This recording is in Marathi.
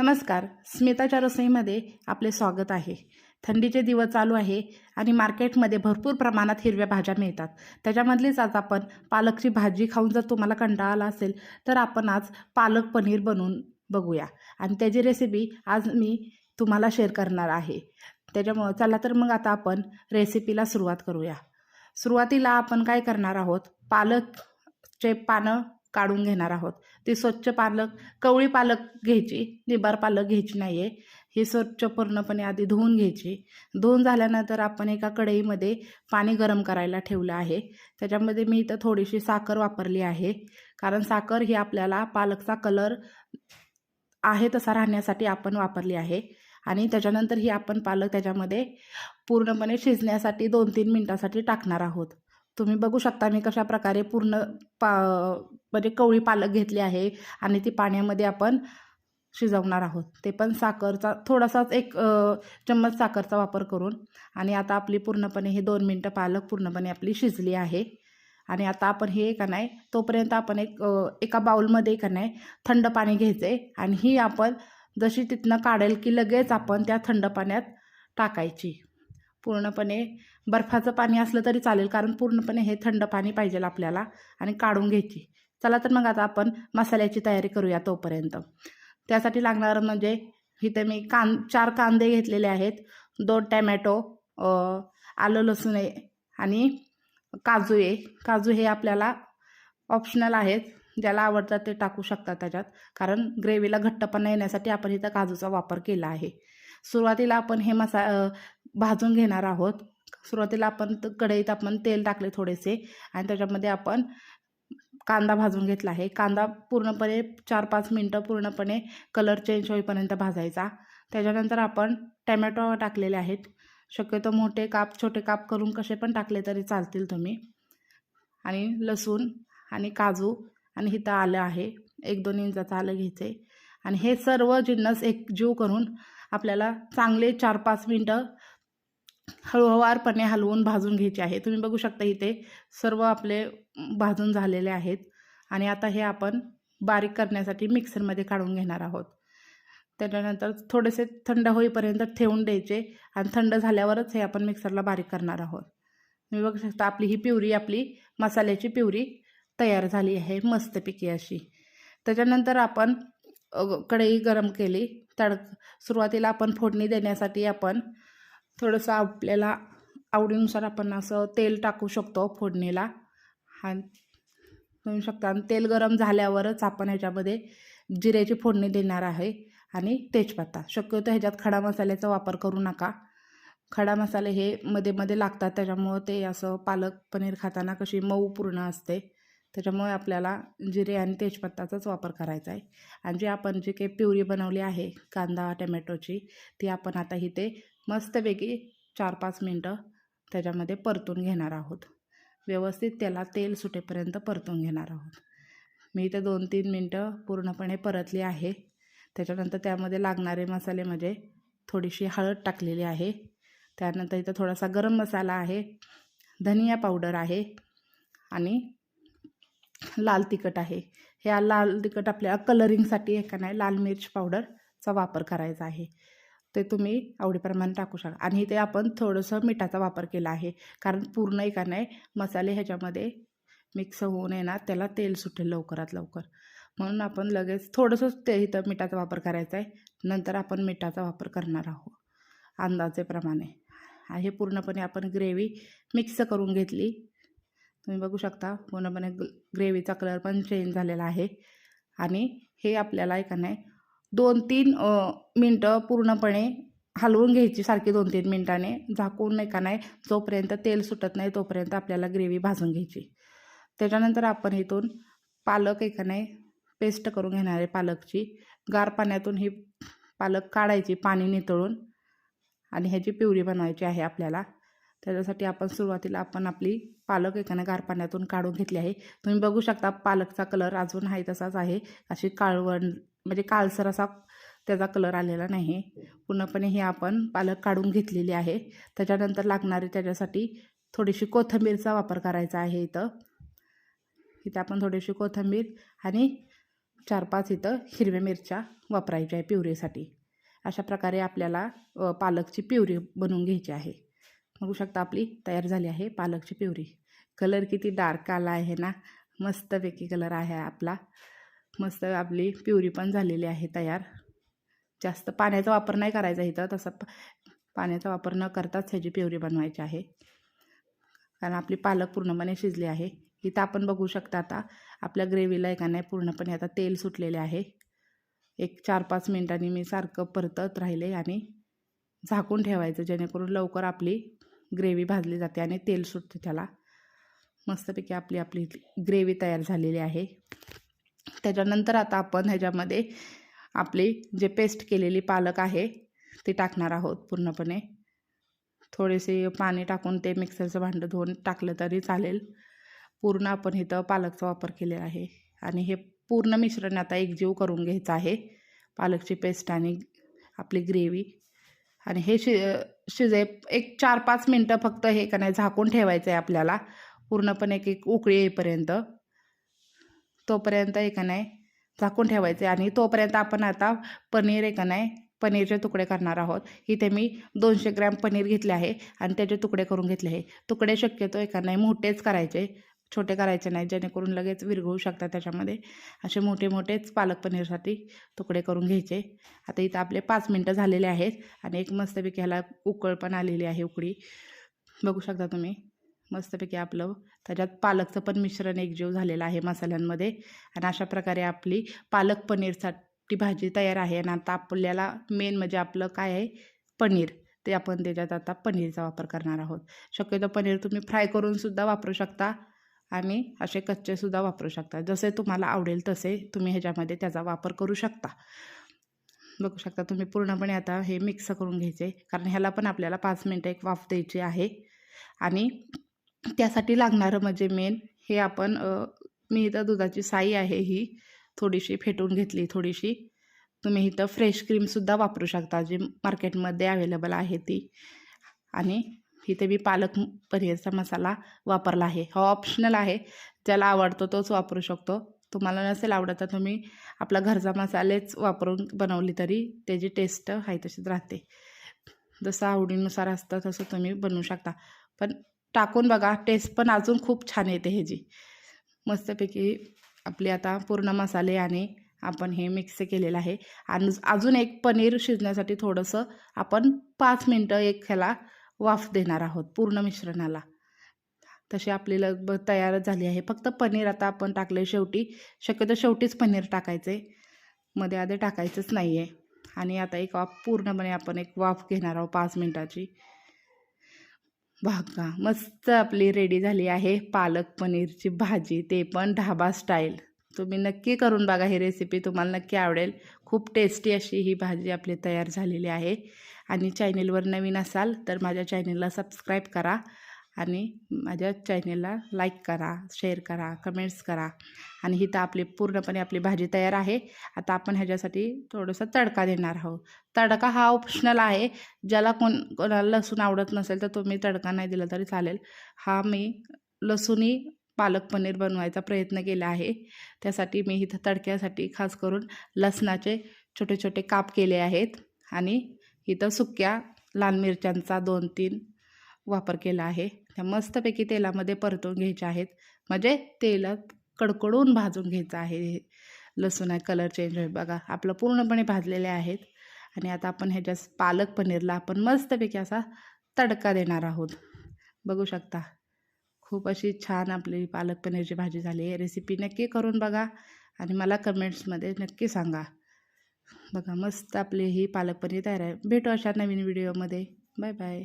नमस्कार स्मिताच्या रसोईमध्ये आपले स्वागत आहे. थंडीचे दिवस चालू आहे आणि मार्केटमध्ये भरपूर प्रमाणात हिरव्या भाज्या मिळतात. त्याच्यामधलीच आज आपण पालकची भाजी खाऊन जर तुम्हाला कंटाळा आला असेल तर आपण आज पालक पनीर बनवून बघूया. आणि त्याची रेसिपी आज मी तुम्हाला शेअर करणार आहे. त्याच्यामुळं चला तर मग आता आपण रेसिपीला सुरुवात करूया. सुरुवातीला आपण काय करणार आहोत? पालकचे पानं काढून घेणार आहोत. ती स्वच्छ पालक कवळी पालक घ्यायची निबार पालक घ्यायची नाही आहे ही स्वच्छ पूर्णपणे आधी धुवून घ्यायची. धुवून झाल्यानंतर आपण एका कढईमध्ये पाणी गरम करायला ठेवलं आहे. त्याच्यामध्ये मी इथं थोडीशी साखर वापरली आहे. कारण साखर ही आपल्याला पालकचा कलर आहे तसा राहण्यासाठी आपण वापरली आहे. आणि त्याच्यानंतर ही आपण पालक त्याच्यामध्ये पूर्णपणे शिजण्यासाठी दोन तीन मिनटासाठी टाकणार आहोत. तुम्ही बघू शकता मी कशा प्रकारे पूर्ण पा म्हणजे कवळी पालक घेतली आहे आणि ती पाण्यामध्ये आपण शिजवणार आहोत. ते पण साखरचा थोडासाच एक चम्मच साखरचा वापर करून. आणि आता आपली पूर्णपणे हे दोन मिनटं पालक पूर्णपणे आपली शिजली आहे. आणि आता आपण हे का नाही तोपर्यंत आपण एक एका बाउलमध्ये का नाही थंड पाणी घ्यायचं आहे आणि ही आपण जशी तिथनं काढेल की लगेच आपण त्या थंड पाण्यात टाकायची. पूर्णपणे बर्फाचं पाणी असलं तरी चालेल कारण पूर्णपणे हे थंड पाणी पाहिजे आपल्याला आणि काढून घ्यायची. चला तर मग आता आपण मसाल्याची तयारी करूया तोपर्यंत. त्यासाठी लागणारं म्हणजे इथे मी कां चार कांदे घेतलेले आहेत. दोन टॅमॅटो आलं लसूण आहे आणि काजू आहे. काजू हे आपल्याला ऑप्शनल आहेत. ज्याला आवडतात ते टाकू शकतात त्याच्यात कारण ग्रेव्हीला घट्टपणा येण्यासाठी आपण इथं काजूचा वापर केला आहे. सुरुवातीला आपण हे मसा भाजून घेणार आहोत. सुरुवातीला आपण कढईत आपण तेल टाकले थोडेसे आणि त्याच्यामध्ये आपण कांदा भाजून घेतला आहे. कांदा पूर्णपणे चार पाच मिनटं पूर्णपणे कलर चेंज होईपर्यंत भाजायचा. त्याच्यानंतर आपण टॅमॅटो टाकलेले आहेत. शक्यतो मोठे काप छोटे काप करून कसे पण टाकले तरी चालतील तुम्ही. आणि लसूण आणि काजू आणि इथं आलं आहे. एक दोन इंचाचं आलं घ्यायचे आणि हे सर्व जिन्नस एकजीव करून आपल्याला चांगले चार पाच मिनटं हळूवारपणे हलवून भाजून घ्यायचे आहे. तुम्ही बघू शकता इथे सर्व आपले भाजून झालेले आहेत. आणि आता हे आपण बारीक करण्यासाठी मिक्सरमध्ये काढून घेणार आहोत. त्याच्यानंतर थोडेसे थंड होईपर्यंत ठेवून द्यायचे आणि थंड झाल्यावरच हे आपण मिक्सरला बारीक करणार आहोत. तुम्ही बघू शकता आपली ही पिवरी आपली मसाल्याची पिवरी तयार झाली आहे मस्तपैकी अशी. त्याच्यानंतर आपण कढई गरम केली. तड सुरुवातीला आपण फोडणी देण्यासाठी आपण थोडंसं आपल्याला आवडीनुसार आपण असं तेल टाकू शकतो फोडणीला. हा म्हणू शकता. आणि तेल गरम झाल्यावरच आपण ह्याच्यामध्ये जिऱ्याची फोडणी देणार आहे आणि तेजपत्ता. शक्यतो ह्याच्यात खडा मसाल्याचा वापर करू नका. खडा मसाले हे मध्ये मध्ये लागतात. त्याच्यामुळं ते असं पालक पनीर खाताना कशी मऊ पूर्ण असते. त्याच्यामुळे आपल्याला जिरे आणि तेजपत्ताचाच वापर करायचा आहे. आणि जे आपण जी काही प्युरी बनवली आहे कांदा टमॅटोची ती आपण आता इथे मस्तपैकी चार पाच मिनटं त्याच्यामध्ये परतून घेणार आहोत. व्यवस्थित त्याला तेल सुटेपर्यंत परतून घेणार आहोत. मी इथं दोन तीन मिनटं पूर्णपणे परतली आहे. त्याच्यानंतर त्यामध्ये लागणारे मसाले म्हणजे थोडीशी हळद टाकलेली आहे. त्यानंतर इथं थोडासा गरम मसाला आहे. धनिया पावडर आहे आणि लाल तिखट आहे. ह्या लाल तिखट आपल्याला कलरिंगसाठी आहे का नाही? लाल मिर्च पावडरचा वापर करायचा आहे. ते तुम्ही आवडीप्रमाणे टाकू शकता आणि इथे आपण थोडंसं मिठाचा वापर केला आहे. कारण पूर्ण एका नाही मसाले ह्याच्यामध्ये मिक्स होऊन येणार. त्याला तेल सुटेल लवकरात लवकर. म्हणून आपण लगेच थोडंसंच ते इथं मिठाचा वापर करायचा आहे. नंतर आपण मिठाचा वापर करणार आहोत. अंदाजेप्रमाणे हे पूर्णपणे आपण ग्रेव्ही मिक्स करून घेतली. तुम्ही बघू शकता पूर्णपणे ग ग्रेव्हीचा कलर पण चेंज झालेला आहे. आणि हे आपल्याला एका नाही दोन तीन मिनटं पूर्णपणे हलवून घ्यायची सारखी दोन तीन मिनटाने. झाकून नाही का नाही जोपर्यंत तेल सुटत नाही तोपर्यंत आपल्याला ग्रेव्ही भाजून घ्यायची. त्याच्यानंतर आपण इथून पालक एका नाही पेस्ट करून घेणार आहे पालकची. गार पाण्यातून ही पालक काढायची पाणी नितळून आणि ह्याची पिवरी बनवायची आहे आपल्याला. त्याच्यासाठी आपण सुरुवातीला आपण आपली पालक एकाने गार पाण्यातून काढून घेतली आहे. तुम्ही बघू शकता पालकचा कलर अजून आहे तसाच आहे. अशी काळवण म्हणजे काळसर असा त्याचा कलर आलेला नाही पूर्णपणे ही आपण पालक काढून घेतलेली आहे. त्याच्यानंतर लागणारी त्याच्यासाठी थोडीशी कोथिंबीरचा वापर करायचा आहे इथं. इथं आपण थोडीशी कोथिंबीर आणि चार पाच इथं हिरव्या मिरच्या वापरायच्या आहे प्युरीसाठी. अशा प्रकारे आपल्याला पालकची प्युरी बनवून घ्यायची आहे. बघू शकता आपली तयार झाली आहे पालकची प्युरी. कलर किती डार्क आला आहे ना? मस्तपैकी कलर आहे आपला. मस्त आपली प्युरी पण झालेली आहे तयार. जास्त पाण्याचा वापर नाही करायचा इथं. तसं प- पाण्याचा वापर न करताच ह्याची प्युरी बनवायची आहे. कारण आपली पालक पूर्णपणे शिजली आहे. इथं आपण बघू शकता आता आपल्या ग्रेव्हीला एका नाही पूर्णपणे आता तेल सुटलेले आहे. एक चार पाच मिनिटांनी मी सारखं परतत राहिले आणि झाकून ठेवायचं जेणेकरून लवकर आपली ग्रेव्ही भाजली जाते आणि तेल सुटते त्याला. मस्तपैकी आपली आपली ग्रेव्ही तयार झालेली आहे. त्याच्यानंतर आता आपण ह्याच्यामध्ये आपली जे पेस्ट केलेली पालक आहे ती टाकणार आहोत पूर्णपणे. थोडेसे पाणी टाकून ते मिक्सरचं भांडं धुवून टाकलं तरी चालेल. पूर्ण आपण इथं पालकचा वापर केलेला आहे. आणि हे पूर्ण मिश्रण आता एकजीव करून घ्यायचं आहे. पालकची पेस्ट आणि आपली ग्रेव्ही आणि हे शि शिजे एक चार पाच मिनटं फक्त हे का नाही झाकून ठेवायचं आहे आपल्याला. पूर्णपणे एक एक उकळी येईपर्यंत. तोपर्यंत एक नाही झाकून ठेवायचे. आणि तोपर्यंत आपण आता पनीर एक नाही पनीरचे तुकडे करणार आहोत. इथे मी दोनशे ग्रॅम पनीर घेतले आहे आणि त्याचे तुकडे करून घेतले आहे. तुकडे शक्यतो एका नाही मोठेच करायचे छोटे करायचे नाही जेणेकरून लगेच विरघळू शकतात त्याच्यामध्ये. असे मोठे मोठेच पालक पनीरसाठी तुकडे करून घ्यायचे. आता इथं आपले पाच मिनटं झालेले आहेत आणि एक मस्तपैकी ह्याला उकळ पण आलेली आहे उकळी. बघू शकता तुम्ही. मस्तपैकी आपलं. त्याच्यात पालकचं पण मिश्रण एकजीव झालेलं आहे मसाल्यांमध्ये. आणि अशा प्रकारे आपली पालक पनीरसाठी भाजी तयार आहे. आणि आता आपल्याला मेन म्हणजे आपलं काय आहे? पनीर. ते आपण त्याच्यात आता पनीरचा वापर करणार आहोत. शक्यतो पनीर तुम्ही फ्राय करूनसुद्धा वापरू शकता. आणि असे कच्चेसुद्धा वापरू शकता. जसे तुम्हाला आवडेल तसे तुम्ही ह्याच्यामध्ये त्याचा वापर करू शकता. बघू शकता तुम्ही पूर्णपणे आता हे मिक्स करून घ्यायचे. कारण ह्याला पण आपल्याला पाच मिनटं एक वाफ द्यायची आहे. आणि त्यासाठी लागणारं म्हणजे मेन हे आपण मी इथं दुधाची साई आहे ही. थोडीशी फेटून घेतली थोडीशी. तुम्ही इथं फ्रेश क्रीमसुद्धा वापरू शकता जी मार्केटमध्ये अवेलेबल आहे ती. आणि इथे मी पालक पनीरचा मसाला वापरला आहे. हा ऑप्शनल आहे. ज्याला आवडतो तोच वापरू शकतो. तुम्हाला नसेल आवडत तर तुम्ही आपला घरचा मसालेच वापरून बनवली तरी त्याची टेस्ट आहे तशीच राहते. जसं आवडीनुसार असतं तसं तुम्ही बनवू शकता. पण टाकून बघा टेस्ट पण अजून खूप छान येते ह्याची. मस्तपैकी आपले आता पूर्ण मसाले आणि आपण हे मिक्स केलेलं आहे. आणि अजून एक पनीर शिजण्यासाठी थोडंसं आपण पाच मिनटं एक ह्याला वाफ देणार आहोत पूर्ण मिश्रणाला. तशी आपली लगभग तयारच झाली आहे. फक्त पनीर आता आपण टाकले शेवटी. शक्यतो शेवटीच पनीर टाकायचे मध्ये आधी टाकायचंच नाही आहे आणि आता एक वाफ पूर्णपणे आपण एक वाफ घेणार आहोत पाच मिनटाची. बघा मस्त आपली रेडी झाली आहे पालक पनीरची भाजी. ते पण ढाबा स्टाईल तुम्ही नक्की करून बघा ही रेसिपी तुम्हाला नक्की आवडेल. खूप टेस्टी अशी ही भाजी आपली तयार झालेली आहे. आणि चॅनेलवर नवीन असाल तर माझ्या चॅनेलला सबस्क्राईब करा. आणि माझ्या चॅनेलला लाईक करा शेअर करा कमेंट्स करा. आणि ही तर आपली पूर्णपणे आपली भाजी तयार आहे. आता आपण ह्याच्यासाठी थोडंसं तडका देणार आहोत. तडका हा ऑप्शनल आहे. ज्याला कोण कोणाला लसूण आवडत नसेल तर तुम्ही तडका नाही दिला तरी चालेल. हा मी लसूणी पालक पनीर बनवायचा प्रयत्न केला आहे. त्यासाठी मी इथं तडक्यासाठी खास करून लसणाचे छोटे छोटे काप केले आहेत. आणि इथं सुक्या लाल मिरच्यांचा दोन तीन वापर केला आहे. त्या मस्तपैकी तेलामध्ये परतून घ्यायच्या आहेत. म्हणजे तेलात कडकडून भाजून घ्यायचं आहे. हे लसूण आहे कलर चेंज होईल. बघा आपलं पूर्णपणे भाजलेले आहेत. आणि आता आपण ह्याच्या पालक पनीरला आपण मस्तपैकी असा तडका देणार आहोत. बघू शकता खूप अशी छान आपली पालक पनीरची भाजी झाली आहे. रेसिपी नक्की करून बघा आणि मला कमेंट्समध्ये नक्की सांगा. बघा मस्त आपली ही पालक पनीर तयार आहे. भेटू अशा नवीन व्हिडिओमध्ये बाय बाय